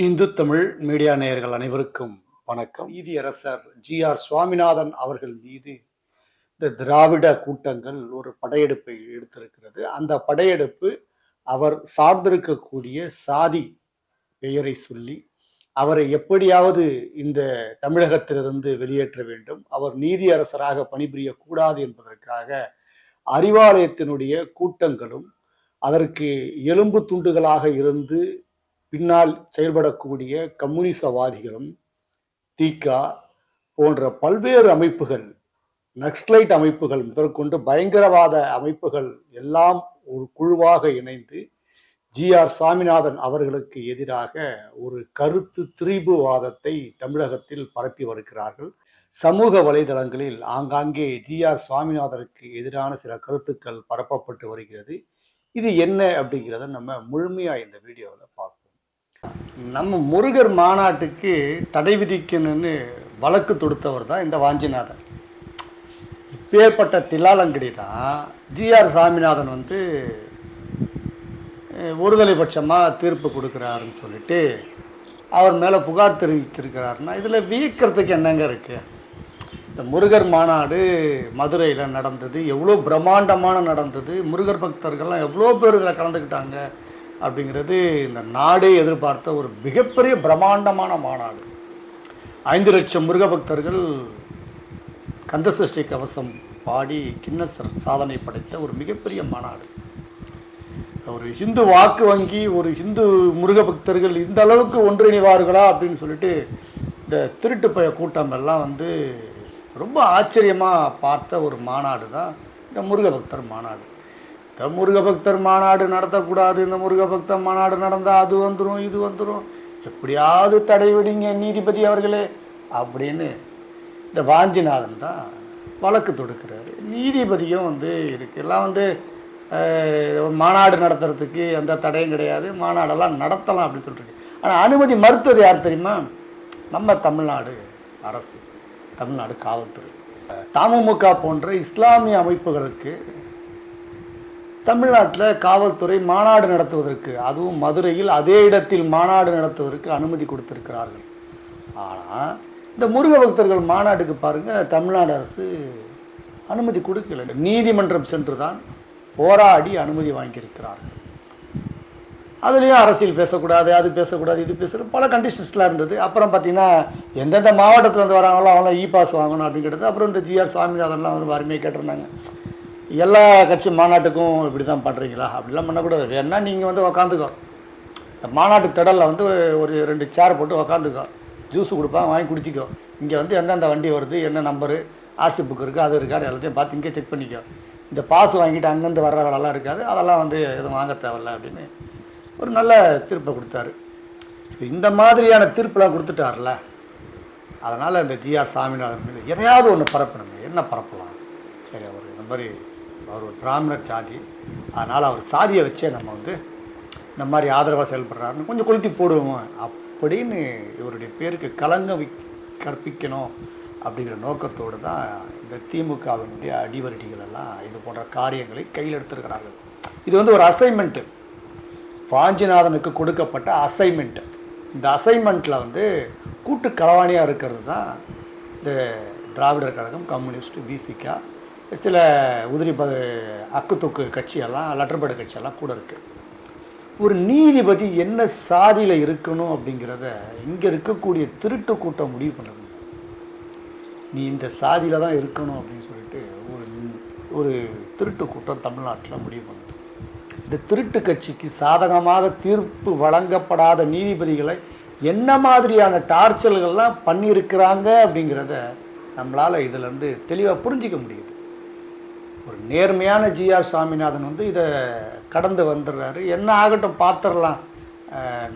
Hindu Tamil media நேயர்கள் அனைவருக்கும் வணக்கம். நீதியரசர் ஜி ஆர் சுவாமிநாதன் அவர்கள் மீது இந்த திராவிட கூட்டங்கள் ஒரு படையெடுப்பை எடுத்திருக்கிறது. அந்த படையெடுப்பு அவர் சார்ந்திருக்கக்கூடிய சாதி பெயரை சொல்லி அவரை எப்படியாவது இந்த தமிழகத்திலிருந்து வெளியேற்ற வேண்டும். அவர் நீதியரசராக பணிபுரியக்கூடாது என்பதற்காக அறிவாலயத்தினுடைய கூட்டங்களும் அதற்கு எலும்பு துண்டுகளாக இருந்து பின்னால் செயல்படக்கூடிய கம்யூனிசவாதிகளும் தீகா போன்ற பல்வேறு அமைப்புகள் நக்ஸ்லைட் அமைப்புகள் முதற்கொண்டு பயங்கரவாத அமைப்புகள் எல்லாம் ஒரு குழுவாக இணைந்து ஜி ஆர் சாமிநாதன் அவர்களுக்கு எதிராக ஒரு கருத்து திரிபுவாதத்தை தமிழகத்தில் பரப்பி வருகிறார்கள். சமூக வலைதளங்களில் ஆங்காங்கே ஜி ஆர் சுவாமிநாதனுக்கு எதிரான சில கருத்துக்கள் பரப்பப்பட்டு வருகிறது. இது என்ன அப்படிங்கிறத நம்ம முழுமையாக இந்த வீடியோவில் பார்ப்போம். நம்ம முருகர் மாநாட்டுக்கு தடை விதிக்கணும்னு வழக்கு தொடுத்தவர் தான் இந்த வாஞ்சிநாதன். இப்பேற்பட்ட தில்லாலங்கடி தான் ஜிஆர் சாமிநாதன் வந்து ஒருதலை பட்சமாக தீர்ப்பு கொடுக்குறாருன்னு சொல்லிட்டு அவர் மேலே புகார் தெரிவிச்சிருக்கிறாருன்னா இதில் வியக்கிறதுக்கு என்னங்க இருக்குது இந்த முருகர் மாநாடு மதுரையில் நடந்தது எவ்வளோ பிரம்மாண்டமான நடந்தது முருகர் பக்தர்கள்லாம் எவ்வளோ பேர் இதில் கலந்துக்கிட்டாங்க அப்படிங்கிறது இந்த நாடே எதிர்பார்த்த ஒரு மிகப்பெரிய பிரம்மாண்டமான மாநாடு. ஐந்து லட்சம் முருக பக்தர்கள் கந்தசஷ்டி கவசம் பாடி கின்னஸ் சாதனை படைத்த ஒரு மிகப்பெரிய மாநாடு. ஒரு ஹிந்து வாக்கு வங்கி ஒரு ஹிந்து முருக பக்தர்கள் இந்த அளவுக்கு ஒன்றிணைவார்களா அப்படின்னு சொல்லிட்டு இந்த திருட்டு பய கூட்டம் எல்லாம் வந்து ரொம்ப ஆச்சரியமாக பார்த்த ஒரு மாநாடு தான் இந்த முருக பக்தர் மாநாடு. இந்த முருக பக்தர் மாநாடு நடத்தக்கூடாது. இந்த முருக பக்தர் மாநாடு நடந்தால் அது வந்துடும் இது வந்துடும் எப்படியாவது தடை விடுங்க நீதிபதி அவர்களே அப்படின்னு இந்த வாஞ்சிநாதன் தான் வழக்கு தொடுக்கிறாரு. நீதிபதியும் வந்து இருக்கு எல்லாம் வந்து மாநாடு நடத்துறதுக்கு எந்த தடையும் கிடையாது. மாநாடெல்லாம் நடத்தலாம் அப்படின்னு சொல்லிட்டு. ஆனால் அனுமதி மறுத்தது யார் தெரியுமா? நம்ம தமிழ்நாடு அரசு தமிழ்நாடு காவல்துறை. தமுமுக போன்ற இஸ்லாமிய அமைப்புகளுக்கு தமிழ்நாட்டில் காவல்துறை மாநாடு நடத்துவதற்கு அதுவும் மதுரையில் அதே இடத்தில் மாநாடு நடத்துவதற்கு அனுமதி கொடுத்திருக்கிறார்கள். ஆனால் இந்த முருக பக்தர்கள் மாநாட்டுக்கு பாருங்கள் தமிழ்நாடு அரசு அனுமதி கொடுக்கல. நீதிமன்றம் சென்று தான் போராடி அனுமதி வாங்கியிருக்கிறார்கள். அதுலேயும் அரசியல் பேசக்கூடாது அது பேசக்கூடாது இது பேசுகிற பல கண்டிஷன்ஸ்லாம் இருந்தது. அப்புறம் பார்த்தீங்கன்னா எந்தெந்த மாவட்டத்தில் இருந்து வராங்களோ அவங்களாம் இ பாஸ் வாங்கணும் அப்படின்னு கேட்டது அப்புறம் இந்த ஜிஆர் சுவாமிநாதன்லாம் வந்து வறுமையை கேட்டிருந்தாங்க. எல்லா கட்சி மாநாட்டுக்கும் இப்படி தான் பண்ணுறீங்களா அப்படிலாம் பண்ணக்கூடாது. வேணா நீங்கள் வந்து உக்காந்துக்கோ. இந்த மாநாட்டு திடலில் வந்து ஒரு ரெண்டு சேர் போட்டு உக்காந்துக்கோ. ஜூஸ் கொடுப்பாங்க வாங்கி குடிச்சிக்கோ. இங்கே வந்து எந்தெந்த வண்டி வருது என்ன நம்பரு ஆர்சி புக் இருக்குது அது இருக்காது எல்லாத்தையும் பார்த்து இங்கே செக் பண்ணிக்கோ. இந்த பாஸ் வாங்கிட்டு அங்கேருந்து வர்ற வேலைலாம் இருக்காது. அதெல்லாம் வந்து எதுவும் வாங்க தேவையில்ல அப்படின்னு ஒரு நல்ல தீர்ப்பை கொடுத்தாரு. இந்த மாதிரியான தீர்ப்பெல்லாம் கொடுத்துட்டார்ல அதனால் இந்த ஜிஆர் சாமிநாதன் எதையாவது ஒன்று பரப்பணுங்க. என்ன பரப்பலாம்? சரி அவர் இந்த மாதிரி அவர் ஒரு பிராமணர் சாதி. அதனால் அவர் சாதியை வச்சே நம்ம வந்து இந்த மாதிரி ஆதரவாக செயல்படுறாருன்னு கொஞ்சம் கொளுத்தி போடுவோம். அப்படின்னு இவருடைய பேருக்கு கலங்க வி கற்பிக்கணும் அப்படிங்கிற நோக்கத்தோடு தான் இந்த திமுகவினுடைய அடிவரடிகள் எல்லாம் இது போன்ற காரியங்களை கையில் எடுத்திருக்கிறார்கள். இது வந்து ஒரு அசைன்மெண்ட்டு வாஞ்சிநாதனுக்கு கொடுக்கப்பட்ட அசைன்மெண்ட்டு இந்த அசைன்மெண்ட்டில் வந்து கூட்டு களவாணியாக இருக்கிறது தான் இந்த திராவிடர் கழகம் கம்யூனிஸ்ட் பிசிகா சில உதிரி ப அக்குத்தொக்கு கட்சியெல்லாம் லட்டர்பேடு கட்சியெல்லாம் கூட இருக்குது ஒரு நீதிபதி என்ன சாதியில் இருக்கணும் அப்படிங்கிறத இங்கே இருக்கக்கூடிய திருட்டு கூட்டம் முடிவு பண்ணுது. நீ இந்த சாதியில் தான் இருக்கணும் அப்படின்னு சொல்லிட்டு ஒரு ஒரு திருட்டு கூட்டம் தமிழ்நாட்டில் முடிவு பண்ணுது. இந்த திருட்டு கட்சிக்கு சாதகமாக தீர்ப்பு வழங்கப்படாத நீதிபதிகளை என்ன மாதிரியான டார்ச்சல்கள்லாம் பண்ணியிருக்கிறாங்க அப்படிங்கிறத நம்மளால் இதிலேருந்து தெளிவாக புரிஞ்சிக்க முடியுது. ஒரு நேர்மையான ஜிஆர் சாமிநாதன் வந்து இதை கடந்து வந்துடுறாரு. என்ன ஆகட்டும் பார்த்துடலாம்.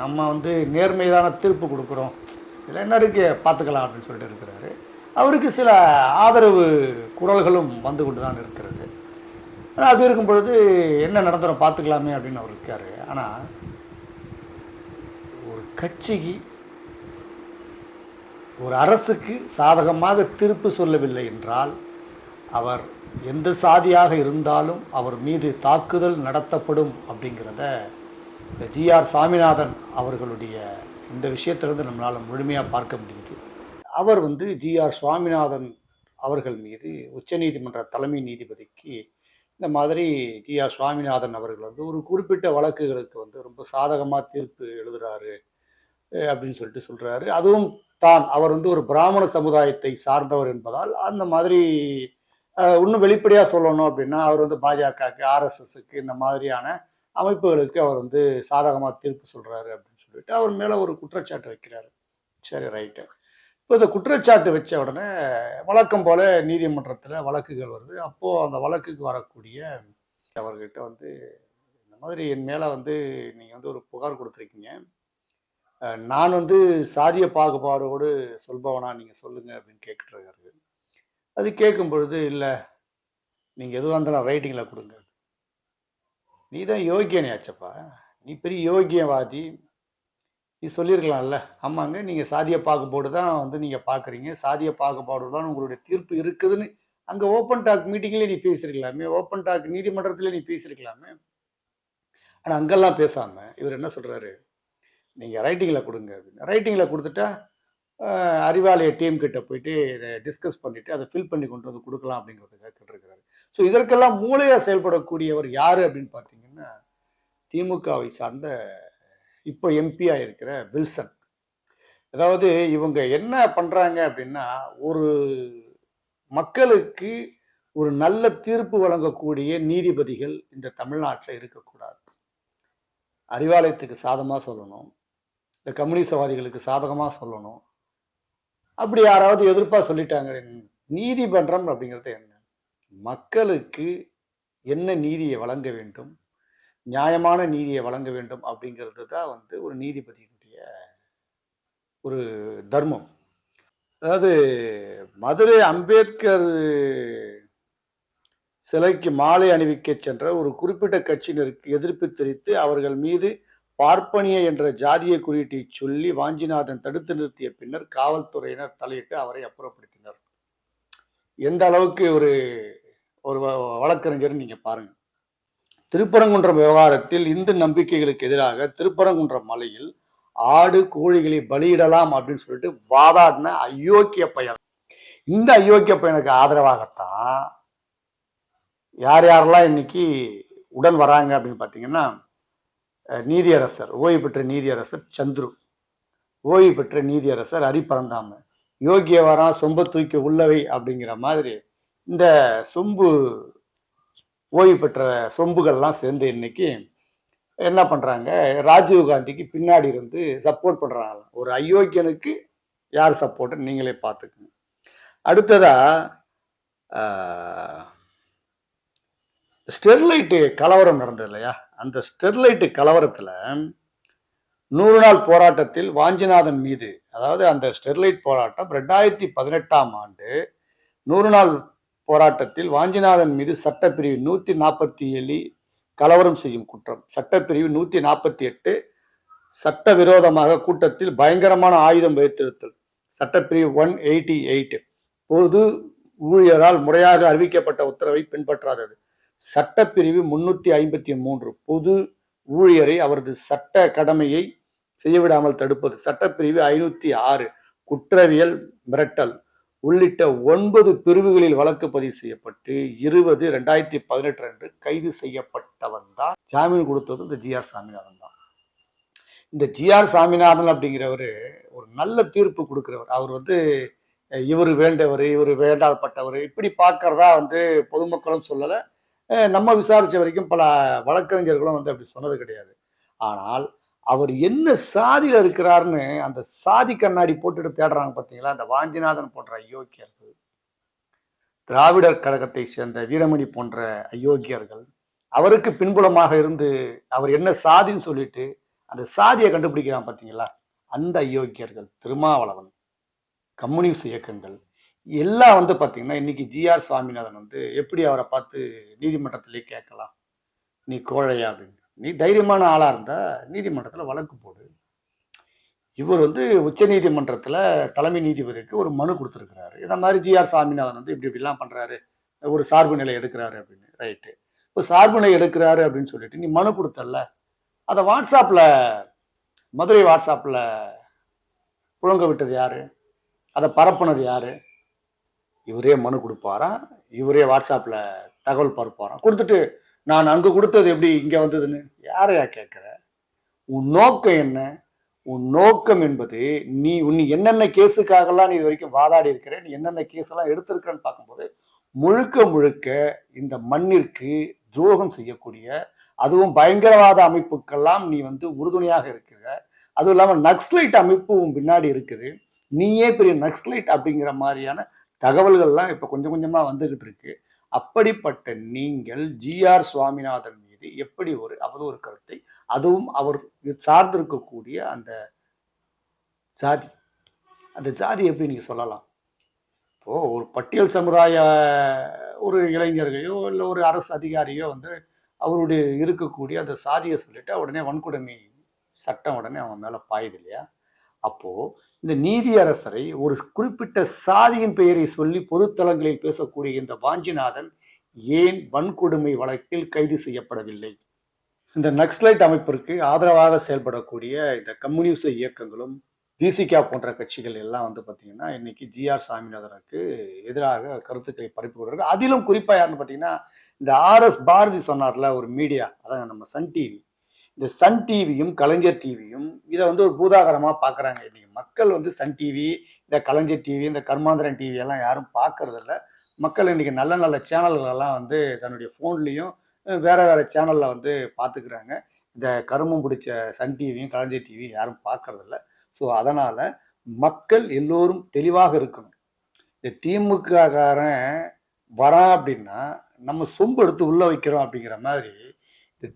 நம்ம வந்து நேர்மையான தீர்ப்பு கொடுக்குறோம். இதில் என்ன இருக்கு? பார்த்துக்கலாம் அப்படின்னு சொல்லிட்டு இருக்கிறாரு. அவருக்கு சில ஆதரவு குரல்களும் வந்து கொண்டு தான் இருக்கிறது. ஆனால் அப்படி இருக்கும் பொழுது என்ன நடந்துடும் பார்த்துக்கலாமே அப்படின்னு அவர் இருக்காரு. ஆனால் ஒரு கட்சிக்கு ஒரு அரசுக்கு சாதகமாக தீர்ப்பு சொல்லவில்லை என்றால் அவர் எந்த சாதியாக இருந்தாலும் அவர் மீது தாக்குதல் நடத்தப்படும் அப்படிங்கிறத இந்த ஜிஆர் சாமிநாதன் அவர்களுடைய இந்த விஷயத்திலிருந்து நம்மளால் முழுமையாக பார்க்க முடியுது. அவர் வந்து ஜிஆர் சுவாமிநாதன் அவர்கள் மீது உச்சநீதிமன்ற தலைமை நீதிபதிக்கு இந்த மாதிரி ஜிஆர் சுவாமிநாதன் அவர்கள் வந்து ஒரு குறிப்பிட்ட வழக்குகளுக்கு வந்து ரொம்ப சாதகமாக தீர்ப்பு எழுதுறாரு அப்படின்னு சொல்லிட்டு சொல்கிறாரு அதுவும் தான் அவர் வந்து ஒரு பிராமண சமுதாயத்தை சார்ந்தவர் என்பதால் அந்த மாதிரி இன்னும் வெளிப்படையாக சொல்லணும் அப்படின்னா அவர் வந்து பாஜகவுக்கு ஆர்எஸ்எஸ்க்கு இந்த மாதிரியான அமைப்புகளுக்கு அவர் வந்து சாதகமாக தீர்ப்பு சொல்கிறாரு அப்படின்னு சொல்லிட்டு அவர் மேலே ஒரு குற்றச்சாட்டு வைக்கிறாரு. சரி ரைட்டு. இப்போ இந்த குற்றச்சாட்டு வச்ச உடனே வழக்கம் போல் நீதிமன்றத்தில் வழக்குகள் வருது. அப்போது அந்த வழக்குக்கு வரக்கூடிய அவர்கிட்ட வந்து இந்த மாதிரி என் மேலே வந்து நீங்கள் வந்து ஒரு புகார் கொடுத்துருக்கீங்க. நான் வந்து சாதிய பாகுபாடோடு சொல்பவனா நீங்கள் சொல்லுங்கள் அப்படின்னு கேட்டுருக்காரு அது கேட்கும் பொழுது இல்லை நீங்கள் எதுவாக இருந்தாலும் ரைட்டிங்கில் கொடுங்க. நீ தான் யோகியனையாச்சப்பா. நீ பெரிய யோகியவாதி. நீ சொல்லியிருக்கலாம்ல. ஆமாங்க நீங்கள் சாதிய பாகுபாடு தான் வந்து நீங்கள் பார்க்குறீங்க சாதிய பாகுபாடு தான் உங்களுடைய தீர்ப்பு இருக்குதுன்னு அங்கே ஓப்பன் டாக் மீட்டிங்லேயே நீ பேசியிருக்கலாமே. ஓப்பன் டாக் நீதிமன்றத்தில் நீ பேசியிருக்கலாமே. ஆனால் அங்கெல்லாம் பேசாமல் இவர் என்ன சொல்கிறாரு நீங்கள் ரைட்டிங்கில் கொடுங்க. அப்படின்னு. ரைட்டிங்கில் கொடுத்துட்டா அறிவாலய டீம் கிட்ட போயிட்டு இதை டிஸ்கஸ் பண்ணிவிட்டு அதை ஃபில் பண்ணி கொண்டு வந்து கொடுக்கலாம் அப்படிங்கிறதுக்காக கேட்டிருக்கிறாரு ஸோ இதற்கெல்லாம் மூளையாக செயல்படக்கூடியவர் யார் அப்படின்னு பார்த்தீங்கன்னா திமுகவை சார்ந்த இப்போ எம்பியாக இருக்கிற வில்சன். அதாவது இவங்க என்ன பண்ணுறாங்க அப்படின்னா ஒரு மக்களுக்கு ஒரு நல்ல தீர்ப்பு வழங்கக்கூடிய நீதிபதிகள் இந்த தமிழ்நாட்டில் இருக்கக்கூடாது. அறிவாலயத்துக்கு சாதமாக சொல்லணும். இந்த கம்யூனிசவாதிகளுக்கு சாதகமாக சொல்லணும். அப்படி யாராவது எதிர்ப்பாக சொல்லிட்டாங்க. நீதிமன்றம் அப்படிங்கிறது என்ன? மக்களுக்கு என்ன நீதியை வழங்க வேண்டும்? நியாயமான நீதியை வழங்க வேண்டும் அப்படிங்கிறது தான் வந்து ஒரு நீதிபதியினுடைய ஒரு தர்மம். அதாவது மதுரை அம்பேத்கர் சிலைக்கு மாலை அணிவிக்க சென்ற ஒரு குறிப்பிட்ட கட்சியினருக்கு எதிர்ப்பு தெரிவித்து அவர்கள் மீது பார்ப்பனிய என்ற ஜாதிய குறியீட்டை சொல்லி வாஞ்சிநாதன் தடுத்து நிறுத்திய பின்னர் காவல்துறையினர் தலையிட்டு அவரை அப்புறப்படுத்தினர். எந்த அளவுக்கு ஒரு ஒரு வ- வழக்கறிஞர் நீங்க பாருங்க. திருப்பரங்குன்றம் விவகாரத்தில் இந்து நம்பிக்கைகளுக்கு எதிராக திருப்பரங்குன்றம் மலையில் ஆடு கோழிகளை பலியிடலாம் அப்படின்னு சொல்லிட்டு வாதாடின அயோக்கிய பையன் இந்த அயோக்கிய பையனுக்கு ஆதரவாகத்தான் யார் யாரெல்லாம் இன்னைக்கு உடன் வராங்க அப்படின்னு பார்த்தீங்கன்னா நீதியரசர் ஓய்வு பெற்ற நீதியரசர் சந்துரு. ஓய்வு பெற்ற நீதியரசர் ஹரிபரந்தாம யோகிய வரா சொம்ப தூக்கி உள்ளவை அப்படிங்கிற மாதிரி இந்த சொம்பு ஓய்வு பெற்ற சொம்புகள்லாம் சேர்ந்து இன்னைக்கு என்ன பண்ணுறாங்க ராஜீவ் காந்திக்கு பின்னாடி இருந்து சப்போர்ட் பண்றாங்க. ஒரு அயோக்கியனுக்கு யார் சப்போர்ட்டுன்னு நீங்களே பார்த்துக்கணும் அடுத்ததாக ஸ்டெர்லைட்டு கலவரம் நடந்தது இல்லையா? அந்த ஸ்டெர்லைட்டு கலவரத்தில் நூறு நாள் போராட்டத்தில் வாஞ்சிநாதன் மீது அதாவது அந்த ஸ்டெர்லைட் போராட்டம் ரெண்டாயிரத்தி பதினெட்டாம் ஆண்டு நூறு நாள் போராட்டத்தில் வாஞ்சிநாதன் மீது சட்டப்பிரிவு நூற்றி நாற்பத்தி ஏழு கலவரம் செய்யும் குற்றம். சட்டப்பிரிவு நூற்றி நாற்பத்தி எட்டு சட்டவிரோதமாக கூட்டத்தில் பயங்கரமான ஆயுதம் வைத்திருத்தல். சட்டப்பிரிவு ஒன் எயிட்டி எயிட் பொது ஊழியரால் முறையாக அறிவிக்கப்பட்ட உத்தரவை பின்பற்றாதது. சட்டப்பிரிவு முன்னூத்தி ஐம்பத்தி மூன்று. பொது ஊழியரை அவரது சட்ட கடமையை செய்யவிடாமல் தடுப்பது. சட்டப்பிரிவு ஐநூத்தி ஆறு. குற்றவியல் மிரட்டல். உள்ளிட்ட ஒன்பது பிரிவுகளில் வழக்கு பதிவு செய்யப்பட்டு இருபது ரெண்டாயிரத்தி பதினெட்டு அன்று கைது செய்யப்பட்டவன் தான் ஜாமீன் கொடுத்தது இந்த ஜிஆர் சாமிநாதன் தான். இந்த ஜிஆர் சாமிநாதன் அப்படிங்கிறவர் ஒரு நல்ல தீர்ப்பு கொடுக்கிறவர். அவர் வந்து இவர் வேண்டவர் இவர் வேண்டாதப்பட்டவர். இப்படி பார்க்கறதா வந்து பொதுமக்களும் சொல்லலை. நம்ம விசாரித்த வரைக்கும் பல வழக்கறிஞர்களும் வந்து அப்படி சொன்னது கிடையாது. ஆனால் அவர் என்ன சாதியில இருக்கிறாருன்னு அந்த சாதி கண்ணாடி போட்டுட்டு தேடுறாங்க பார்த்தீங்களா? அந்த வாஞ்சிநாதன் போன்ற அயோக்கியர்கள் திராவிடர் கழகத்தை சேர்ந்த வீரமணி போன்ற அயோக்கியர்கள் அவருக்கு பின்புலமாக இருந்து அவர் என்ன சாதின்னு சொல்லிட்டு அந்த சாதியை கண்டுபிடிக்கிறான் பார்த்தீங்களா? அந்த அயோக்கியர்கள் திருமாவளவன் கம்யூனிஸ்ட் இயக்கங்கள் எல்லாம் வந்து பார்த்தீங்கன்னா இன்னைக்கு ஜிஆர் சுவாமிநாதன் வந்து எப்படி அவரை பார்த்து நீதிமன்றத்திலே கேட்கலாம்? நீ கோழையா அப்படின்னு. நீ தைரியமான ஆளாக இருந்தால் நீதிமன்றத்தில் வழக்கு போடு. இவர் வந்து உச்ச நீதிமன்றத்தில் தலைமை நீதிபதிக்கு ஒரு மனு கொடுத்துருக்கிறாரு. இந்த மாதிரி ஜிஆர் சாமிநாதன் வந்து இப்படி இப்படிலாம் பண்ணுறாரு ஒரு சார்பு நிலை எடுக்கிறாரு அப்படின்னு. ரைட்டு இப்போ சார்பு நிலை எடுக்கிறாரு அப்படின்னு சொல்லிட்டு நீ மனு கொடுத்தல அதை வாட்ஸ்அப்பில் மதுரை வாட்ஸ்அப்பில் புழங்க விட்டது யாரு? அதை பரப்புனது யாரு? இவரே மனு கொடுப்பாரா? இவரே வாட்ஸ்அப்பில் தகவல் பரப்பாராம் கொடுத்துட்டு நான் அங்கே கொடுத்தது எப்படி இங்கே வந்ததுன்னு? யாரையா கேட்குற உன் நோக்கம் என்ன? உன் நோக்கம் என்பது நீ உன் என்னென்ன கேஸுக்காகலாம் நீ இது வரைக்கும் வாதாடி இருக்கிற நீ என்னென்ன கேஸ் எல்லாம் எடுத்திருக்கிறன்னு பார்க்கும்போது முழுக்க முழுக்க இந்த மண்ணிற்கு துரோகம் செய்யக்கூடிய அதுவும் பயங்கரவாத அமைப்புக்கெல்லாம் நீ வந்து உறுதுணையாக இருக்கிற அதுவும் இல்லாமல் நக்ஸ்லைட் அமைப்பு உன் பின்னாடி இருக்குது. நீயே பெரிய நக்ஸ்லைட் அப்படிங்கிற மாதிரியான தகவல்கள்லாம் இப்போ கொஞ்சம் கொஞ்சமாக வந்துகிட்டு இருக்கு. அப்படிப்பட்ட நீங்கள் ஜிஆர் சுவாமிநாதன் மீது எப்படி ஒரு அவதூறு கருத்தை அதுவும் அவர் சார்ந்திருக்கக்கூடிய அந்த ஜாதி அந்த ஜாதி எப்படி நீங்கள் சொல்லலாம்? இப்போ ஒரு பட்டியல் சமுதாய ஒரு இளைஞர்களையோ இல்லை ஒரு அரசு அதிகாரியோ வந்து அவருடைய இருக்கக்கூடிய அந்த சாதியை சொல்லிட்டு உடனே வன்கொடுமை சட்டம் உடனே அவன் மேலே பாயுது இல்லையா? அப்போ இந்த நீதியரசரை ஒரு குறிப்பிட்ட சாதியின் பெயரை சொல்லி பொதுத்தளங்களில் பேசக்கூடிய இந்த வாஞ்சிநாதன் ஏன் வன்கொடுமை வழக்கில் கைது செய்யப்படவில்லை? இந்த நக்ஸலைட் அமைப்பிற்கு ஆதரவாக செயல்படக்கூடிய இந்த கம்யூனிச இயக்கங்களும் திசிகா போன்ற கட்சிகள் எல்லாம் வந்து பார்த்தீங்கன்னா இன்னைக்கு ஜிஆர் சாமிநாதனுக்கு எதிராக கருத்துக்களை பரப்பி கொடுக்குறாங்க அதிலும் குறிப்பாக யாருன்னு பார்த்தீங்கன்னா இந்த ஆர்எஸ் பாரதி சொன்னார்ல ஒரு மீடியா அதான் நம்ம சன் டிவி. இந்த சன் டிவியும் கலைஞர் டிவியும் இதை வந்து ஒரு பூதாகரமாக பார்க்குறாங்க இன்னைக்கு. மக்கள் வந்து சன் டிவி இந்த கலைஞர் டிவி இந்த கர்மாந்திரன் டிவி எல்லாம் யாரும் பார்க்கறது இல்லை. மக்கள் இன்னைக்கு நல்ல நல்ல சேனல்களெல்லாம் வந்து தன்னுடைய ஃபோன்லேயும் வேற வேற சேனலில் வந்து பார்த்துக்கிறாங்க இந்த கருமம் பிடிச்ச சன் டிவியும் கலைஞர் டிவியும் யாரும் பார்க்கறதில்ல ஸோ அதனால் மக்கள் எல்லோரும் தெளிவாக இருக்கணும். இந்த திமுககாரன் வரான் அப்படின்னா நம்ம சொம்பு எடுத்து உள்ளே வைக்கிறோம் அப்படிங்கிற மாதிரி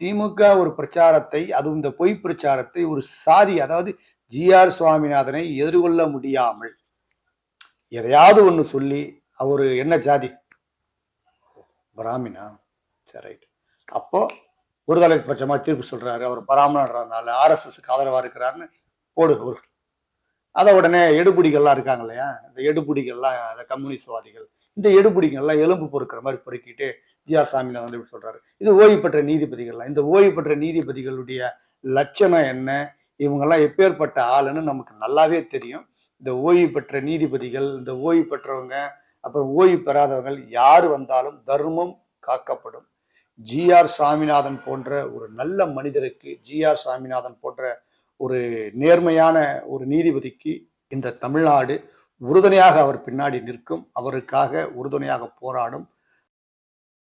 திமுக ஒரு பிரச்சாரத்தை அதுவும் இந்த பொய் பிரச்சாரத்தை ஒரு சாதி அதாவது ஜிஆர் சுவாமிநாதனை எதிர்கொள்ள முடியாமல் எதையாவது ஒன்று சொல்லி அவர் என்ன ஜாதி? பிராமினா? சரி ரைட் அப்போ ஒருதலை பட்சமாக தீர்ப்பு சொல்றாரு. அவர் பராமரனால ஆர்எஸ்எஸ்க்கு ஆதரவாக இருக்கிறாருன்னு போடு ஒரு அதை உடனே எடுபுடிகள்லாம் இருக்காங்க இல்லையா? இந்த எடுபுடிகள்லாம் அந்த கம்யூனிஸ்ட்வாதிகள் இந்த எடுபுடிகள்லாம் எலும்பு பொறுக்கிற மாதிரி பொறுக்கிட்டு ஜிஆர் சாமியில் வந்து இப்படி சொல்றாரு. இது ஓய்வு பெற்ற நீதிபதிகள்லாம். இந்த ஓய்வு பெற்ற நீதிபதிகளுடைய லட்சணம் என்ன? இவங்கெல்லாம் எப்பேற்பட்ட ஆளுன்னு நமக்கு நல்லாவே தெரியும். இந்த ஓய்வு பெற்ற நீதிபதிகள் இந்த ஓய்வு பெற்றவங்க அப்புறம் ஓய்வு பெறாதவங்க யார் வந்தாலும் தர்மம் காக்கப்படும். ஜிஆர் சாமிநாதன் போன்ற ஒரு நல்ல மனிதருக்கு ஜிஆர் சாமிநாதன் போன்ற ஒரு நேர்மையான ஒரு நீதிபதிக்கு இந்த தமிழ்நாடு உறுதுணையாக அவர் பின்னாடி நிற்கும். அவருக்காக உறுதுணையாக போராடும்.